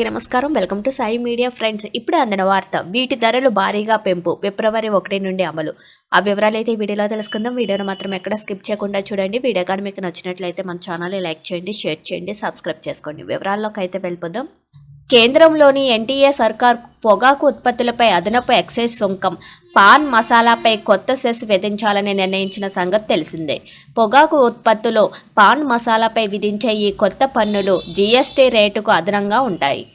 అందరికీ నమస్కారం. Welcome to Sai media friends. ఇప్పుడే అందిన వార్త వీటి ధరలు భారీగా పెంపు ఫిబ్రవరి ఒకటి నుండి అమలు. ఆ వివరాలు అయితే వీడియోలో తెలుసుకుందాం. వీడియోను మాత్రం ఎక్కడ స్కిప్ చేయకుండా చూడండి. వీడియో కానీ మీకు నచ్చినట్లయితే మన ఛానల్ని లైక్ చేయండి షేర్ చేయండి సబ్స్క్రైబ్ చేసుకోండి. వివరాల్లోకి అయితే వెళ్ళిపోదాం. కేంద్రంలోని ఎన్టీఏ సర్కార్ పొగాకు ఉత్పత్తులపై అదనపు ఎక్సైజ్ సుంకం. పాన్ మసాలాపై కొత్త సెస్ విధించాలని నిర్ణయించిన సంగతి తెలిసిందే. పొగాకు ఉత్పత్తులో పాన్ మసాలాపై విధించే ఈ కొత్త పన్నులు జీఎస్టీ రేటుకు అదనంగా ఉంటాయి.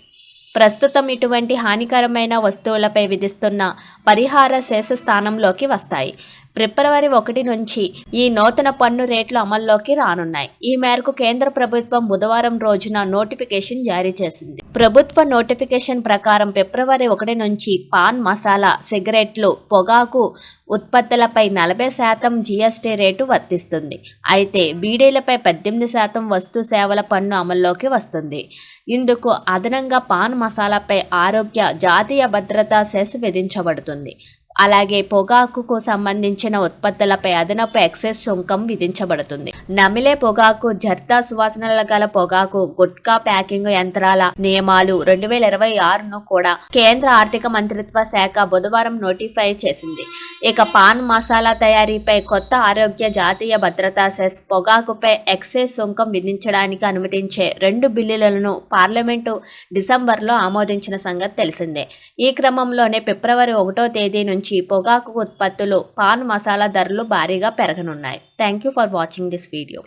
ప్రస్తుతం ఇటువంటి హానికరమైన వస్తువులపై విధిస్తున్న పరిహార శేష స్థానంలోకి వస్తాయి. ఫిబ్రవరి ఒకటి నుంచి ఈ నూతన పన్ను రేట్లు అమల్లోకి రానున్నాయి. ఈ మేరకు కేంద్ర ప్రభుత్వం బుధవారం రోజున నోటిఫికేషన్ జారీ చేసింది. ప్రభుత్వ నోటిఫికేషన్ ప్రకారం ఫిబ్రవరి ఒకటి నుంచి పాన్ మసాలా సిగరెట్లు పొగాకు ఉత్పత్తులపై నలభై శాతం జీఎస్టీ రేటు వర్తిస్తుంది. అయితే బీడీలపై పద్దెనిమిది శాతం వస్తు సేవల పన్ను అమల్లోకి వస్తుంది. ఇందుకు అదనంగా పాన్ మసాలాపై ఆరోగ్య జాతీయ భద్రతా సెస్ విధించబడుతుంది. అలాగే పొగాకుకు సంబంధించిన ఉత్పత్తులపై అదనపు ఎక్సైజ్ సుంకం విధించబడుతుంది. నమిలే పొగాకు జర్దా సువాసనల గల పొగాకు గుట్కా ప్యాకింగ్ యంత్రాల నియమాలు రెండు వేల ఇరవై ఆరును కూడా కేంద్ర ఆర్థిక మంత్రిత్వ శాఖ బుధవారం నోటిఫై చేసింది. ఇక పాన్ మసాలా తయారీపై కొత్త ఆరోగ్య జాతీయ భద్రతా సెస్ పొగాకుపై ఎక్సైజ్ సుంకం విధించడానికి అనుమతించే రెండు బిల్లులను పార్లమెంటు డిసెంబర్లో ఆమోదించిన సంగతి తెలిసిందే. ఈ క్రమంలోనే ఫిబ్రవరి ఒకటో తేదీ నుంచి నుంచి పొగాకు ఉత్పత్తులు పాన్ మసాలా ధరలు భారీగా పెరగనున్నాయి. Thank you for watching this video